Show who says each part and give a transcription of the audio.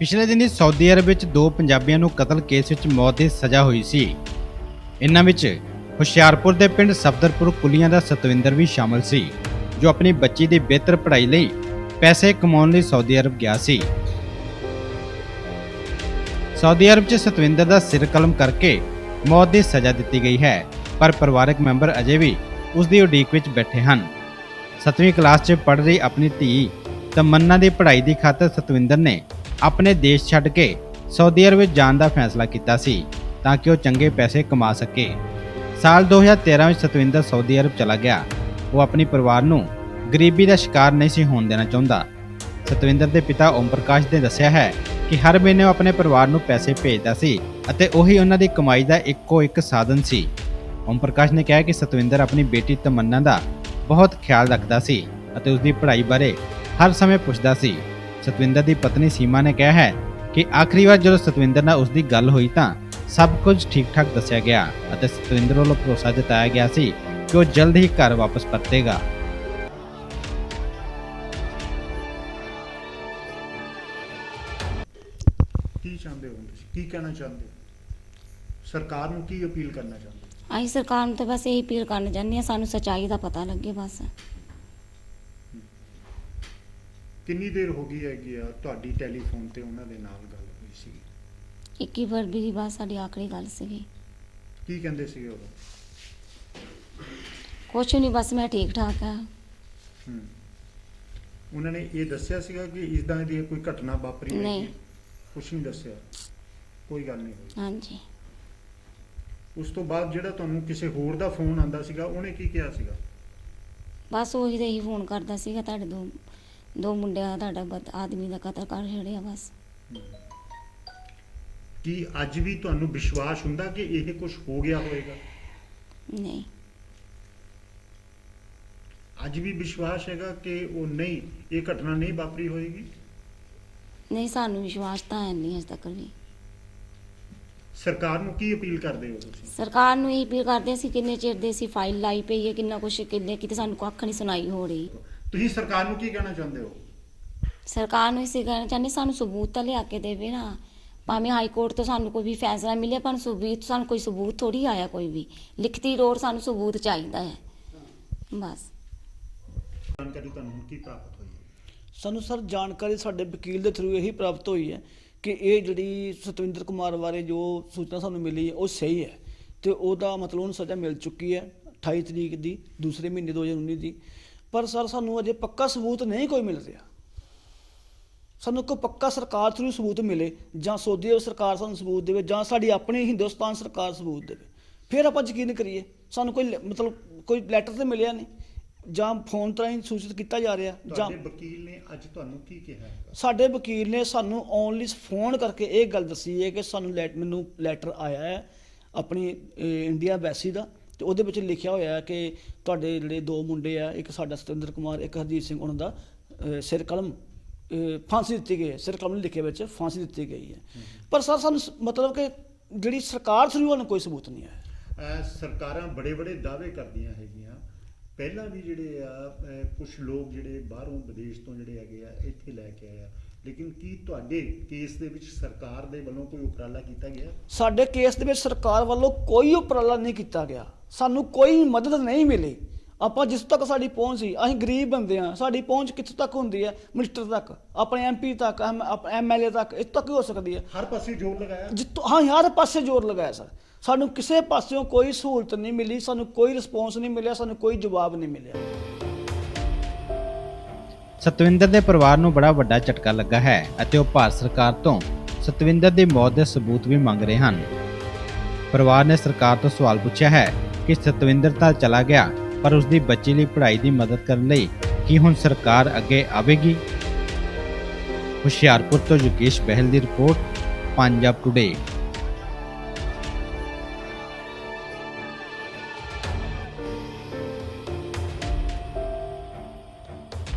Speaker 1: ਪਿਛਲੇ ਦਿਨੀ Saudi Arab ਵਿੱਚ ਦੋ ਪੰਜਾਬੀਆਂ ਨੂੰ ਕਤਲ ਕੇਸ ਵਿੱਚ ਮੌਤ ਦੀ ਸਜ਼ਾ ਹੋਈ ਸੀ। ਇਨ੍ਹਾਂ ਵਿੱਚ ਹੁਸ਼ਿਆਰਪੁਰ ਦੇ ਪਿੰਡ ਸਫਦਰਪੁਰ ਕੁਲੀਆਂ ਦਾ ਸਤਵਿੰਦਰ ਵੀ ਸ਼ਾਮਲ ਸੀ, ਜੋ ਆਪਣੀ ਬੱਚੀ ਦੀ ਬਿਹਤਰ ਪੜ੍ਹਾਈ ਲਈ ਪੈਸੇ ਕਮਾਉਣ ਲਈ ਸਾਊਦੀ ਅਰਬ ਗਿਆ ਸੀ। ਸਾਊਦੀ ਅਰਬ 'ਚ ਸਤਵਿੰਦਰ ਦਾ ਸਿਰ ਕਲਮ ਕਰਕੇ ਮੌਤ ਦੀ ਸਜ਼ਾ ਦਿੱਤੀ ਗਈ ਹੈ, ਪਰ ਪਰਿਵਾਰਕ ਮੈਂਬਰ ਅਜੇ ਵੀ ਉਸ ਦੀ ਉਡੀਕ ਵਿੱਚ ਬੈਠੇ ਹਨ। 7ਵੀਂ ਕਲਾਸ 'ਚ ਪੜ੍ਹ ਰਹੀ ਆਪਣੀ ਧੀ ਤਮੰਨਾ ਦੀ ਪੜ੍ਹਾਈ ਦੀ ਖਾਤਰ ਸਤਵਿੰਦਰ ਨੇ ਆਪਣੇ ਦੇਸ਼ ਛੱਡ ਕੇ ਸਾਊਦੀ ਅਰਬ ਵਿੱਚ ਜਾਣ ਦਾ ਫੈਸਲਾ ਕੀਤਾ ਸੀ ਤਾਂ ਕਿ ਉਹ ਚੰਗੇ ਪੈਸੇ ਕਮਾ ਸਕੇ। ਸਾਲ 2013 ਵਿੱਚ ਸਤਵਿੰਦਰ ਸਾਊਦੀ ਅਰਬ ਚਲਾ ਗਿਆ। ਉਹ ਆਪਣੀ ਪਰਿਵਾਰ ਨੂੰ ਗਰੀਬੀ ਦਾ ਸ਼ਿਕਾਰ ਨਹੀਂ ਸੀ ਹੋਣ ਦੇਣਾ ਚਾਹੁੰਦਾ। ਸਤਵਿੰਦਰ ਦੇ ਪਿਤਾ ਓਮ ਪ੍ਰਕਾਸ਼ ਨੇ ਦੱਸਿਆ ਹੈ ਕਿ ਹਰ ਮਹੀਨੇ ਉਹ ਆਪਣੇ ਪਰਿਵਾਰ ਨੂੰ ਪੈਸੇ ਭੇਜਦਾ ਸੀ ਅਤੇ ਉਹੀ ਉਹਨਾਂ ਦੀ ਕਮਾਈ ਦਾ ਇੱਕੋ ਇੱਕ ਸਾਧਨ ਸੀ। ਓਮ ਪ੍ਰਕਾਸ਼ ਨੇ ਕਿਹਾ ਕਿ ਸਤਵਿੰਦਰ ਆਪਣੀ ਬੇਟੀ ਤਮੰਨਾ ਦਾ ਬਹੁਤ ਖਿਆਲ ਰੱਖਦਾ ਸੀ ਅਤੇ ਉਸ ਦੀ ਪੜ੍ਹਾਈ ਬਾਰੇ ਹਰ ਸਮੇਂ ਪੁੱਛਦਾ ਸੀ। ਸਤਵਿੰਦਰ ਦੀ ਪਤਨੀ ਸੀਮਾ ਨੇ ਕਿਹਾ ਹੈ ਕਿ ਆਖਰੀ ਵਾਰ ਜਦੋਂ ਸਤਵਿੰਦਰ ਨਾਲ ਉਸ ਦੀ ਗੱਲ ਹੋਈ ਤਾਂ ਸਭ ਕੁਝ ਠੀਕ-ਠਾਕ ਦੱਸਿਆ ਗਿਆ ਅਤੇ ਸਤਵਿੰਦਰ ਵੱਲੋਂ ਭਰੋਸਾ ਜਤਾਇਆ ਗਿਆ ਸੀ ਕਿ ਉਹ ਜਲਦ ਹੀ ਘਰ ਵਾਪਸ ਪਰਤੇਗਾ।
Speaker 2: ਕੀ ਚਾਹੁੰਦੇ ਹੋ ਤੁਸੀਂ? ਕੀ ਕਹਿਣਾ ਚਾਹੁੰਦੇ ਹੋ? ਸਰਕਾਰ ਨੂੰ ਕੀ ਅਪੀਲ ਕਰਨਾ ਚਾਹੁੰਦੇ ਹੋ?
Speaker 3: ਅਸੀਂ ਸਰਕਾਰ ਨੂੰ ਤਾਂ ਬਸ ਇਹੀ ਅਪੀਲ ਕਰਨਾ ਚਾਹੁੰਦੇ ਹਾਂ ਸਾਨੂੰ ਸੱਚਾਈ ਦਾ ਪਤਾ ਲੱਗੇ ਬਸ।
Speaker 2: ਕਿੰਨੀ ਦੇਰ ਹੋ ਗਈ ਹੈਗੀ ਆ ਤੁਹਾਡੀ ਟੈਲੀਫੋਨ ਤੇ ਉਹਨਾਂ ਦੇ ਨਾਲ ਗੱਲ ਹੋਈ ਸੀ?
Speaker 3: 21 ਫਰਵਰੀ ਦੀ ਬਾਅਦ ਸਾਡੀ ਆਖਰੀ ਗੱਲ ਸੀਗੀ।
Speaker 2: ਕੀ ਕਹਿੰਦੇ ਸੀਗੇ ਉਹ?
Speaker 3: ਕੁਛ ਨਹੀਂ ਬਸ ਮੈਂ ਠੀਕ ਠਾਕ ਆ।
Speaker 2: ਹੂੰ। ਉਹਨਾਂ ਨੇ ਇਹ ਦੱਸਿਆ ਸੀਗਾ ਕਿ ਇਸਦਾਂ ਦੀ ਕੋਈ ਘਟਨਾ ਵਾਪਰੀ ਹੈਗੀ?
Speaker 3: ਨਹੀਂ।
Speaker 2: ਕੁਛ ਨਹੀਂ ਦੱਸਿਆ? ਕੋਈ ਗੱਲ ਨਹੀਂ ਹੋਈ।
Speaker 3: ਹਾਂਜੀ।
Speaker 2: ਉਸ ਤੋਂ ਬਾਅਦ ਜਿਹੜਾ ਤੁਹਾਨੂੰ ਕਿਸੇ ਹੋਰ ਦਾ ਫੋਨ ਆਂਦਾ ਸੀਗਾ ਉਹਨੇ ਕੀ ਕਿਹਾ ਸੀਗਾ?
Speaker 3: ਬਸ ਉਹੀ ਤੇ ਹੀ ਫੋਨ ਕਰਦਾ ਸੀਗਾ ਤੁਹਾਡੇ ਦੋ ਦੋ ਮੁੰਡਿਆਂ ਦਾ ਤੁਹਾਡਾ ਬਦ- ਆਦਮੀ ਦਾ ਕਤਲ ਕਰ ਛੜਿਆ ਬਸ।
Speaker 2: ਕੀ ਅੱਜ ਵੀ ਤੁਹਾਨੂੰ ਵਿਸ਼ਵਾਸ ਹੁੰਦਾ ਕਿ ਇਹ ਕੁਝ ਹੋ ਗਿਆ ਹੋਵੇਗਾ
Speaker 3: ਨਹੀਂ।
Speaker 2: ਅੱਜ ਵੀ ਵਿਸ਼ਵਾਸ ਹੈਗਾ ਕਿ ਉਹ ਨਹੀਂ ਇਹ ਘਟਨਾ ਨਹੀਂ ਵਾਪਰੀ ਹੋਏਗੀ?
Speaker 3: ਨਹੀਂ ਸਾਨੂੰ ਵਿਸ਼ਵਾਸ ਤਾਂ ਹੈ ਨਹੀਂ ਅਜੇ ਤੱਕ ਵੀ।
Speaker 2: ਸਰਕਾਰ ਨੂੰ ਕੀ ਅਪੀਲ ਕਰਦੇ ਹੋ ਤੁਸੀਂ?
Speaker 3: ਸਰਕਾਰ ਨੂੰ ਇਹ ਅਪੀਲ ਕਰਦੇ ਸੀ ਕਿੰਨੇ ਚਿਰ ਦੇ ਸੀ ਫਾਈਲ ਲਾਈ ਪਈ ਹੈ ਕਿੰਨਾ ਕੁਛ ਕਿੰਨੇ ਕਿਤੇ ਸਾਨੂੰ ਕੱਖ ਨਹੀਂ ਸੁਣਾਈ ਹੋ ਰਹੀ।
Speaker 2: ਤੁਸੀਂ ਸਰਕਾਰ ਨੂੰ ਕੀ ਕਹਿਣਾ ਚਾਹੁੰਦੇ ਹੋ?
Speaker 3: ਸਰਕਾਰ ਨੂੰ ਇਸੇ ਕਹਿਣਾ ਚਾਹੁੰਦੇ ਸਾਨੂੰ ਸਬੂਤ ਤਾਂ ਲਿਆ ਕੇ ਦੇਵੇ ਨਾ। ਭਾਵੇਂ ਹਾਈ ਕੋਰਟ ਤੋਂ ਸਾਨੂੰ ਕੋਈ ਵੀ ਫੈਸਲਾ ਮਿਲੇ ਪਰ ਸਬੂਤ ਸਾਨੂੰ ਕੋਈ ਸਬੂਤ ਥੋੜੀ ਆਇਆ ਕੋਈ ਵੀ। ਲਿਖਤੀ ਰੋਡ ਸਾਨੂੰ ਸਬੂਤ ਚਾਹੀਦਾ ਹੈ। ਬਸ।
Speaker 2: ਜਾਣਕਾਰੀ ਤੁਹਾਨੂੰ ਹੁਣ ਕੀ ਪ੍ਰਾਪਤ ਹੋਈ ਹੈ?
Speaker 4: ਸਾਨੂੰ ਸਰ ਜਾਣਕਾਰੀ ਸਾਡੇ ਵਕੀਲ ਦੇ ਥਰੂ ਇਹੀ ਪ੍ਰਾਪਤ ਹੋਈ ਹੈ ਕਿ ਇਹ ਜਿਹੜੀ ਸਤਵਿੰਦਰ ਕੁਮਾਰ ਬਾਰੇ ਜੋ ਸੂਚਨਾ ਸਾਨੂੰ ਮਿਲੀ ਹੈ ਉਹ ਸਹੀ ਹੈ। ਤੇ ਉਹਦਾ ਮਤਲਬ ਉਹਨੂੰ ਸਜ਼ਾ ਮਿਲ ਚੁੱਕੀ ਹੈ 28 ਤਰੀਕ ਦੀ ਦੂਸਰੇ ਮਹੀਨੇ 2019 ਦੀ। ਪਰ ਸਰ ਸਾਨੂੰ ਅਜੇ ਪੱਕਾ ਸਬੂਤ ਨਹੀਂ ਕੋਈ ਮਿਲ ਰਿਹਾ। ਸਾਨੂੰ ਕੋਈ ਪੱਕਾ ਸਰਕਾਰ ਥਰੂ ਸਬੂਤ ਮਿਲੇ ਜਾਂ ਸੋਦੀ ਅਰਬ ਸਰਕਾਰ ਸਾਨੂੰ ਸਬੂਤ ਦੇਵੇ ਜਾਂ ਸਾਡੀ ਆਪਣੀ ਹਿੰਦੁਸਤਾਨ ਸਰਕਾਰ ਸਬੂਤ ਦੇਵੇ। ਫਿਰ ਆਪਾਂ ਯਕੀਨ ਕਰੀਏ ਸਾਨੂੰ ਕੋਈ ਲ- ਮਤਲਬ ਕੋਈ ਲੈਟਰ ਤੇ ਮਿਲਿਆ ਨਹੀਂ ਜਾਂ ਫੋਨ ਰਾਹੀਂ ਸੂਚਿਤ ਕੀਤਾ ਜਾ ਰਿਹਾ ਜਾਂ
Speaker 2: ਤੁਹਾਡੇ ਵਕੀਲ ਨੇ ਅੱਜ ਤੁਹਾਨੂੰ ਕੀ ਕਿਹਾ ਹੈਗਾ?
Speaker 4: ਸਾਡੇ ਵਕੀਲ ਨੇ ਸਾਨੂੰ ਓਨਲੀ ਫੋਨ ਕਰਕੇ ਇਹ ਗੱਲ ਦੱਸੀ ਹੈ ਕਿ ਸਾਨੂੰ ਲੈਟ ਮੈਨੂੰ ਲੈਟਰ ਆਇਆ ਹੈ ਆਪਣੀ ਅਹ, ਇੰਡੀਆ ਐਮਬੈਸੀ ਦਾ। ਤੇ ਉਹਦੇ ਵਿੱਚ ਲਿਖਿਆ ਹੋਇਆ ਹੈ ਕਿ ਤੁਹਾਡੇ ਜਿਹੜੇ ਦੋ ਮੁੰਡੇ ਆ ਇੱਕ ਸਾਡਾ ਸਤਿੰਦਰ ਕੁਮਾਰ ਇੱਕ ਹਰਜੀਤ ਸਿੰਘ ਉਹਨਾਂ ਦਾ ਸਿਰ ਕਲਮ ਫਾਂਸੀ ਦਿੱਤੀ ਗਈ ਹੈ। ਸਿਰ ਕਲਮ ਲਿਖਿਆ ਵਿੱਚ ਫਾਂਸੀ ਦਿੱਤੀ ਗਈ ਹੈ। ਪਰ ਸਰ ਸਾਨੂੰ ਮਤਲਬ ਕਿ ਜਿਹੜੀ ਸਰਕਾਰ ਥਰੂ ਉਹਨੂੰ ਕੋਈ ਸਬੂਤ ਨਹੀਂ ਹੈ।
Speaker 2: ਸਰਕਾਰਾਂ ਬੜੇ ਬੜੇ ਦਾਅਵੇ ਕਰਦੀਆਂ ਹੈਗੀਆਂ। ਪਹਿਲਾਂ ਵੀ ਜਿਹੜੇ ਆ ਕੁਝ ਲੋਕ ਜਿਹੜੇ ਬਾਹਰੋਂ ਵਿਦੇਸ਼ ਤੋਂ ਜਿਹੜੇ ਹੈਗੇ ਆ ਇੱਥੇ ਲੈ ਕੇ ਆਏ ਆ। ਲੇਕਿਨ ਕੀ ਤੁਹਾਡੇ ਕੇਸ ਦੇ ਵਿੱਚ ਸਰਕਾਰ ਦੇ ਵੱਲੋਂ ਕੋਈ ਉਪਰਾਲਾ ਕੀਤਾ ਗਿਆ?
Speaker 4: ਸਾਡੇ ਕੇਸ ਦੇ ਵਿੱਚ ਸਰਕਾਰ ਵੱਲੋਂ ਕੋਈ ਉਪਰਾਲਾ ਨਹੀਂ ਕੀਤਾ ਗਿਆ। ਸਾਨੂੰ ਕੋਈ ਮਦਦ ਨਹੀਂ ਮਿਲੀ। ਆਪਾਂ ਜਿਸ ਤੱਕ ਸਾਡੀ ਪਹੁੰਚ ਸੀ ਅਸੀਂ ਗਰੀਬ ਬੰਦੇ ਆ ਸਾਡੀ ਪਹੁੰਚ ਕਿੱਥੋਂ ਤੱਕ ਹੁੰਦੀ ਹੈ? ਮਿਨਿਸਟਰ ਤੱਕ ਆਪਣੇ ਐਮਪੀ ਤੱਕ ਐਮਐਲਏ ਤੱਕ ਇੱਥੋਂ ਤੱਕ ਹੀ ਹੋ ਸਕਦੀ ਹੈ।
Speaker 2: ਹਰ ਪਾਸੇ ਜ਼ੋਰ ਲਗਾਇਆ?
Speaker 4: ਜਿੱਤੋਂ ਹਾਂ ਹਰ ਪਾਸੇ ਜ਼ੋਰ ਲਗਾਇਆ ਸਰ। ਸਾਨੂੰ ਕਿਸੇ ਪਾਸਿਓਂ ਕੋਈ ਸਹੂਲਤ ਨਹੀਂ ਮਿਲੀ ਸਾਨੂੰ ਕੋਈ ਰਿਸਪੌਂਸ ਨਹੀਂ ਮਿਲਿਆ ਸਾਨੂੰ ਕੋਈ ਜਵਾਬ ਨਹੀਂ ਮਿਲਿਆ।
Speaker 1: ਸਤਵਿੰਦਰ ਦੇ ਪਰਿਵਾਰ ਨੂੰ ਬੜਾ ਵੱਡਾ ਝਟਕਾ ਲੱਗਾ ਹੈ ਅਤੇ ਉਹ ਭਾਰਤ ਸਰਕਾਰ ਤੋਂ ਸਤਵਿੰਦਰ ਦੀ ਮੌਤ ਦੇ ਸਬੂਤ ਵੀ ਮੰਗ ਰਹੇ ਹਨ। ਪਰਿਵਾਰ ਨੇ ਸਰਕਾਰ ਤੋਂ ਸਵਾਲ ਪੁੱਛਿਆ ਹੈ ਕਿ ਸਤਵਿੰਦਰ ਤਾਂ ਚਲਾ ਗਿਆ, ਪਰ ਉਸ ਦੀ ਬੱਚੀ ਲਈ ਪੜ੍ਹਾਈ ਦੀ ਮਦਦ ਕਰਨ ਲਈ ਕੀ ਹੁਣ ਸਰਕਾਰ ਅੱਗੇ ਆਵੇਗੀ? ਹੁਸ਼ਿਆਰਪੁਰ ਤੋਂ ਯੁਕੇਸ਼ ਬਹਿਲ ਦੀ ਰਿਪੋਰਟ, ਪੰਜਾਬ ਟੁਡੇ